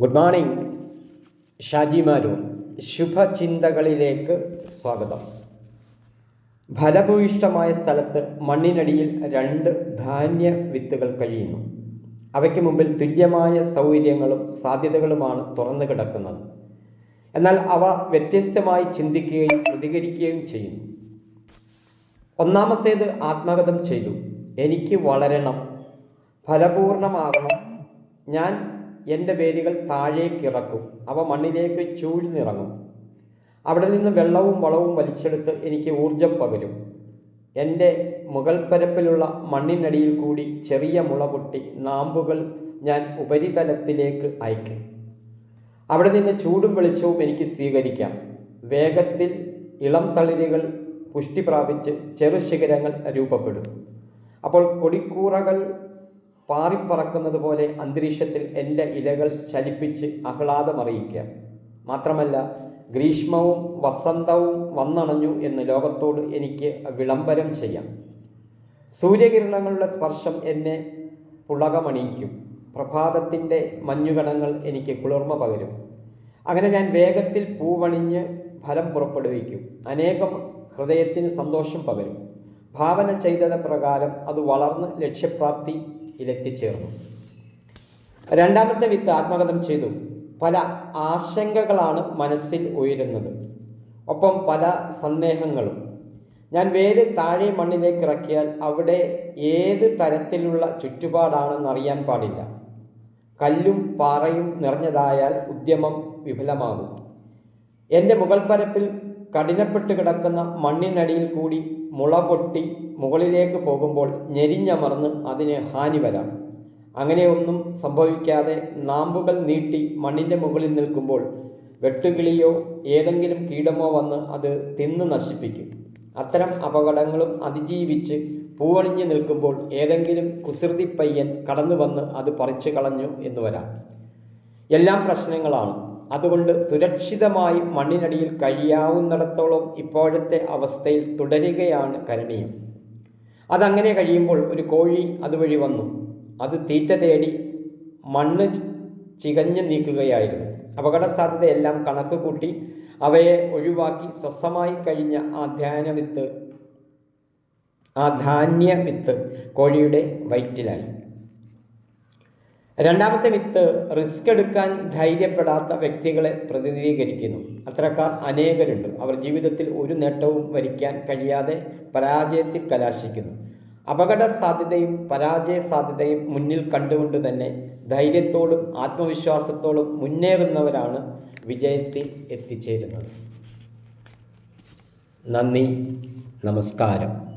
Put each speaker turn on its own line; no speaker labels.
Good morning ഷാജിമാരൂർ ശുഭചിന്തകളിലേക്ക് സ്വാഗതം. ഫലഭൂയിഷ്ടമായ സ്ഥലത്ത് മണ്ണിനടിയിൽ രണ്ട് ധാന്യ വിത്തുകൾ കഴിയുന്നു. അവയ്ക്ക് മുമ്പിൽ തുല്യമായ സൗകര്യങ്ങളും സാധ്യതകളുമാണ് തുറന്നു കിടക്കുന്നത്. എന്നാൽ അവ വ്യത്യസ്തമായി ചിന്തിക്കുകയും പ്രതികരിക്കുകയും ചെയ്യുന്നു. ഒന്നാമത്തേത് ആത്മഗതം ചെയ്തു. എനിക്ക് വളരണം. ഫലപൂർണമാകണം ഞാൻ എന്റെ വേരുകൾ താഴേക്കിറക്കും അവ മണ്ണിലേക്ക് ചൂഴ്ന്നിറങ്ങും. അവിടെ നിന്ന് വെള്ളവും വളവും വലിച്ചെടുത്ത് എനിക്ക് ഊർജം പകരും. എന്റെ മുകൾ പരപ്പിലുള്ള മണ്ണിനടിയിൽ കൂടി ചെറിയ മുള പൊട്ടി നാമ്പുകൾ ഞാൻ ഉപരിതലത്തിലേക്ക് അയക്കും. അവിടെ നിന്ന് ചൂടും വെളിച്ചവും എനിക്ക് സ്വീകരിക്കാം. വേഗത്തിൽ ഇളം തളിരുകൾ പുഷ്ടി പ്രാപിച്ച് ചെറു ശിഖരങ്ങൾ രൂപപ്പെടും. അപ്പോൾ കൊടിക്കൂറകൾ പാറിപ്പറക്കുന്നത് പോലെ അന്തരീക്ഷത്തിൽ എന്റെ ഇലകൾ ചലിപ്പിച്ച് ആഹ്ലാദമറിയിക്കാം മാത്രമല്ല ഗ്രീഷ്മവും വസന്തവും വന്നണഞ്ഞു എന്ന് ലോകത്തോട് എനിക്ക് വിളംബരം ചെയ്യാം. സൂര്യകിരണങ്ങളുടെ സ്പർശം എന്നെ പുളകമണിയിക്കും. പ്രഭാതത്തിന്റെ മഞ്ഞുകണങ്ങൾ എനിക്ക് കുളിർമ പകരും. അങ്ങനെ ഞാൻ വേഗത്തിൽ പൂവണിഞ്ഞ് ഫലം പുറപ്പെടുവിക്കും. അനേകം ഹൃദയത്തിന് സന്തോഷം പകരും. ഭാവന ചെയ്തത് പ്രകാരം അത് വളർന്ന് ലക്ഷ്യപ്രാപ്തിയിലെത്തിച്ചേർന്നു രണ്ടാമത്തെ വിത്ത് ആത്മകഥം ചെയ്തു. പല ആശങ്കകളാണ് മനസ്സിൽ ഉയരുന്നത്. ഒപ്പം പല സന്ദേഹങ്ങളും. ഞാൻ വേര് താഴെ മണ്ണിലേക്ക് ഇറക്കിയാൽ അവിടെ ഏത് തരത്തിലുള്ള ചുറ്റുപാടാണെന്ന് അറിയാൻ പാടില്ല. കല്ലും പാറയും നിറഞ്ഞതായാൽ ഉദ്യമം വിഫലമാകും. എന്റെ മുകൾ പരപ്പിൽ കഠിനപ്പെട്ട് കിടക്കുന്ന മണ്ണിനടിയിൽ കൂടി മുള പൊട്ടി മുകളിലേക്ക് പോകുമ്പോൾ ഞെരിഞ്ഞമർന്ന് അതിന് ഹാനി വരാം. അങ്ങനെയൊന്നും സംഭവിക്കാതെ നാമ്പുകൾ നീട്ടി മണ്ണിന്റെ മുകളിൽ നിൽക്കുമ്പോൾ വെട്ടുകിളിയോ ഏതെങ്കിലും കീടമോ വന്ന് അത് തിന്ന് നശിപ്പിക്കും. അത്തരം അപകടങ്ങളും അതിജീവിച്ച് പൂവണിഞ്ഞു നിൽക്കുമ്പോൾ ഏതെങ്കിലും കുസൃതി പയ്യൻ കടന്നു വന്ന് അത് പറിച്ചു കളഞ്ഞു എന്ന് വരാം. എല്ലാം പ്രശ്നങ്ങളാണ്. അതുകൊണ്ട് സുരക്ഷിതമായി മണ്ണിനടിയിൽ കഴിയാവുന്നിടത്തോളം ഇപ്പോഴത്തെ അവസ്ഥയിൽ തുടരുകയാണ് കരണീയം. അതങ്ങനെ കഴിയുമ്പോൾ ഒരു കോഴി അതുവഴി വന്നു. അത് തീറ്റ തേടി മണ്ണ് ചികഞ്ഞു നീക്കുകയായിരുന്നു. അപകട സാധ്യതയെല്ലാം കണക്ക് കൂട്ടി അവയെ ഒഴിവാക്കി സ്വസ്ഥമായി കഴിഞ്ഞ ആ ധ്യാന വിത്ത് ആ ധാന്യ വിത്ത് കോഴിയുടെ വയറ്റിലായി. രണ്ടാമത്തെ വിത്ത് റിസ്ക് എടുക്കാൻ ധൈര്യപ്പെടാത്ത വ്യക്തികളെ പ്രതിനിധീകരിക്കുന്നു. അത്തരക്കാർ അനേകരുണ്ട്. അവർ ജീവിതത്തിൽ ഒരു നേട്ടവും വരിക്കാൻ കഴിയാതെ പരാജയത്തിൽ കലാശിക്കുന്നു. അപകട സാധ്യതയും പരാജയ സാധ്യതയും മുന്നിൽ കണ്ടുകൊണ്ട് തന്നെ ധൈര്യത്തോടും ആത്മവിശ്വാസത്തോടും മുന്നേറുന്നവരാണ് വിജയത്തിൽ എത്തിച്ചേരുന്നത്. നന്ദി. നമസ്കാരം.